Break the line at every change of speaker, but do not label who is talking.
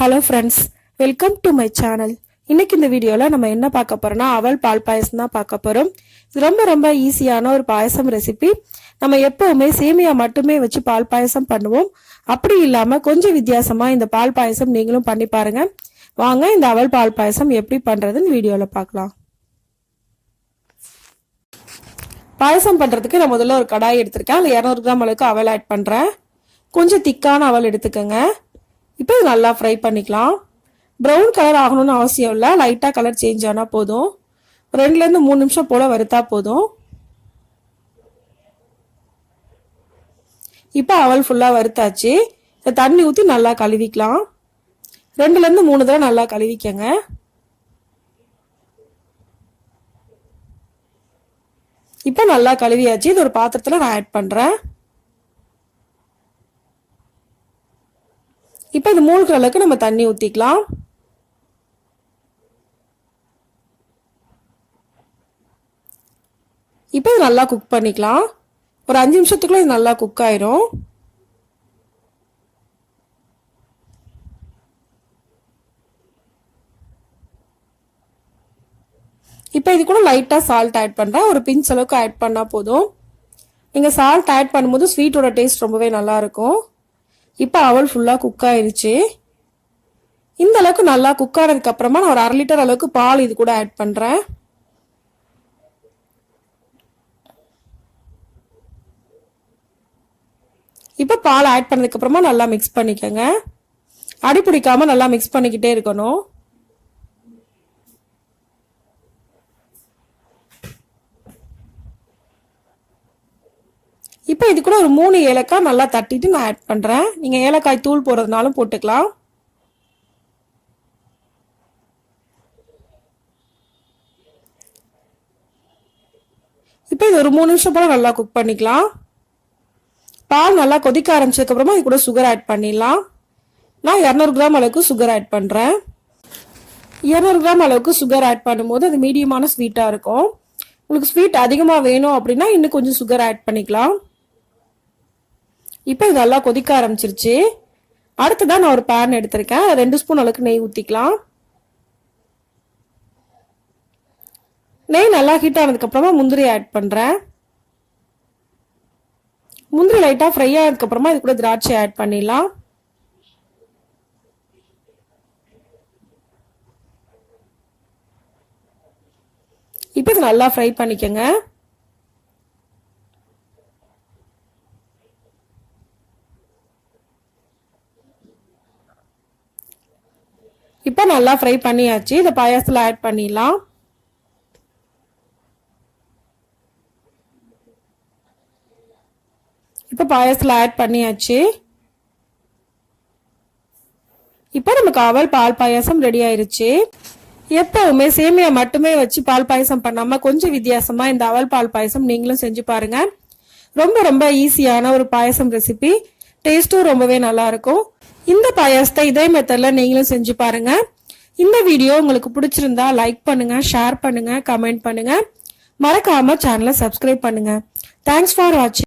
Hello friends welcome to my channel இன்னைக்கு இந்த வீடியோவில் நம்ம என்ன பார்க்க போறோம்னா அவல் பால் பாயசம் தான் பார்க்க போகிறோம் இது ரொம்ப ரொம்ப ஈஸியான ஒரு பாயசம் ரெசிபி நம்ம எப்போவுமே சேமியா மட்டுமே வச்சு பால் பாயசம் பண்ணுவோம். அப்படி இல்லாமல் கொஞ்சம் வித்தியாசமாக இந்த பால் பாயசம் நீங்களும் பண்ணி பாருங்க. வாங்க இந்த அவல் பால் பாயசம் எப்படி பண்ணுறதுன்னு வீடியோவில் பார்க்கலாம். பாயசம் பண்ணுறதுக்கு நான் முதல்ல ஒரு கடாய் எடுத்திருக்கேன். அதில் இரநூறு கிராம் அளவுக்கு அவல் ஆட் பண்ணுறேன் கொஞ்சம் திக்கான அவல் எடுத்துக்கோங்க. இப்போ இது நல்லா ஃப்ரை பண்ணிக்கலாம். ப்ரௌன் கலர் ஆகணும்னு அவசியம் இல்லை. லைட்டாக கலர் சேஞ்ச் ஆனால் போதும். ரெண்டுலேருந்து மூணு நிமிஷம் போல் வறுத்தா போதும். இப்போ அவல் ஃபுல்லாக வறுத்தாச்சு. இந்த தண்ணி ஊற்றி நல்லா கழுவிக்கலாம். ரெண்டுலேருந்து மூணு தடவை நல்லா கழுவிக்கங்க. இப்போ நல்லா கழுவியாச்சு. இது ஒரு பாத்திரத்தில் நான் ஆட் பண்ணுறேன் இப்போ இது மூழ்கிற அளவுக்கு நம்ம தண்ணி ஊற்றிக்கலாம் இப்போ இது நல்லா குக் பண்ணிக்கலாம். ஒரு அஞ்சு நிமிஷத்துக்குள்ள இது நல்லா குக் ஆயிரும். இப்போ இது கூட லைட்டாக சால்ட் ஆட் பண்ணுறேன் ஒரு பிஞ்ச் அளவுக்கு ஆட் பண்ணால் போதும். நீங்கள் சால்ட் ஆட் பண்ணும்போது ஸ்வீட்டோட டேஸ்ட் ரொம்பவே நல்லாயிருக்கும் இப்போ அவல் ஃபுல்லாக குக் ஆயிடுச்சு இந்த அளவுக்கு நல்லா குக் ஆனதுக்கு அப்புறமா நான் ஒரு அரை லிட்டர் அளவுக்கு பால் இது கூட ஆட் பண்ணுறேன் இப்போ பால் ஆட் பண்ணதுக்கப்புறமா நல்லா மிக்ஸ் பண்ணிக்கோங்க. அடி பிடிக்காமல் நல்லா மிக்ஸ் பண்ணிக்கிட்டே இருக்கணும். இப்போ இது கூட ஒரு மூணு ஏலக்காய் நல்லா தட்டிட்டு நான் ஆட் பண்ணுறேன் நீங்கள் ஏலக்காய் தூள் போடுறதுனாலும் போட்டுக்கலாம். இப்போ இது ஒரு மூணு நிமிஷம் போல நல்லா குக் பண்ணிக்கலாம். பால் நல்லா கொதிக்க ஆரம்பிச்சதுக்கப்புறமா இது கூட சுகர் ஆட் பண்ணிடலாம். நான் இரநூறு கிராம் அளவுக்கு சுகர் ஆட் பண்ணுறேன் இரநூறு கிராம் அளவுக்கு சுகர் ஆட் பண்ணும்போது அது மீடியமான ஸ்வீட்டாக இருக்கும். உங்களுக்கு ஸ்வீட் அதிகமாக வேணும் அப்படின்னா இன்னும் கொஞ்சம் சுகர் ஆட் பண்ணிக்கலாம். இப்போ இது நல்லா கொதிக்க ஆரம்பிச்சிருச்சு. அடுத்ததான் நான் ஒரு பேன் எடுத்திருக்கேன். ரெண்டு ஸ்பூன் அளவுக்கு நெய் ஊற்றிக்கலாம் நெய் நல்லா ஹீட் ஆனதுக்கப்புறமா முந்திரி ஆட் பண்ணுறேன் முந்திரி லைட்டாக ஃப்ரை ஆனதுக்கப்புறமா இது கூட திராட்சை ஆட் பண்ணிடலாம். இப்போ இது நல்லா ஃப்ரை பண்ணிக்கோங்க இப்போ நல்லா ஃப்ரை பண்ணியாச்சு. இதை பாயாசத்தில் ஆட் பண்ணிடலாம். இப்போ பாயாசத்தில் ஆட் பண்ணியாச்சு. இப்போ நமக்கு அவல் பால் பாயாசம் ரெடி ஆயிருச்சு. எப்பவுமே சேமியா மட்டுமே வச்சு பால் பாயசம் பண்ணாம கொஞ்சம் வித்தியாசமாக இந்த அவல் பால் பாயசம் நீங்களும் செஞ்சு பாருங்க. ரொம்ப ரொம்ப ஈஸியான ஒரு பாயசம் ரெசிபி டேஸ்ட்டும் ரொம்பவே நல்லா இருக்கும். இந்த பாயாசத்தை இதே மெத்தடில் நீங்களும் செஞ்சு பாருங்க. இந்த வீடியோ உங்களுக்கு பிடிச்சிருந்தா லைக் பண்ணுங்க ஷேர் பண்ணுங்க கமெண்ட் பண்ணுங்க. மறக்காம சேனலை சப்ஸ்கிரைப் பண்ணுங்க. தேங்க்ஸ் ஃபார் வாட்சிங்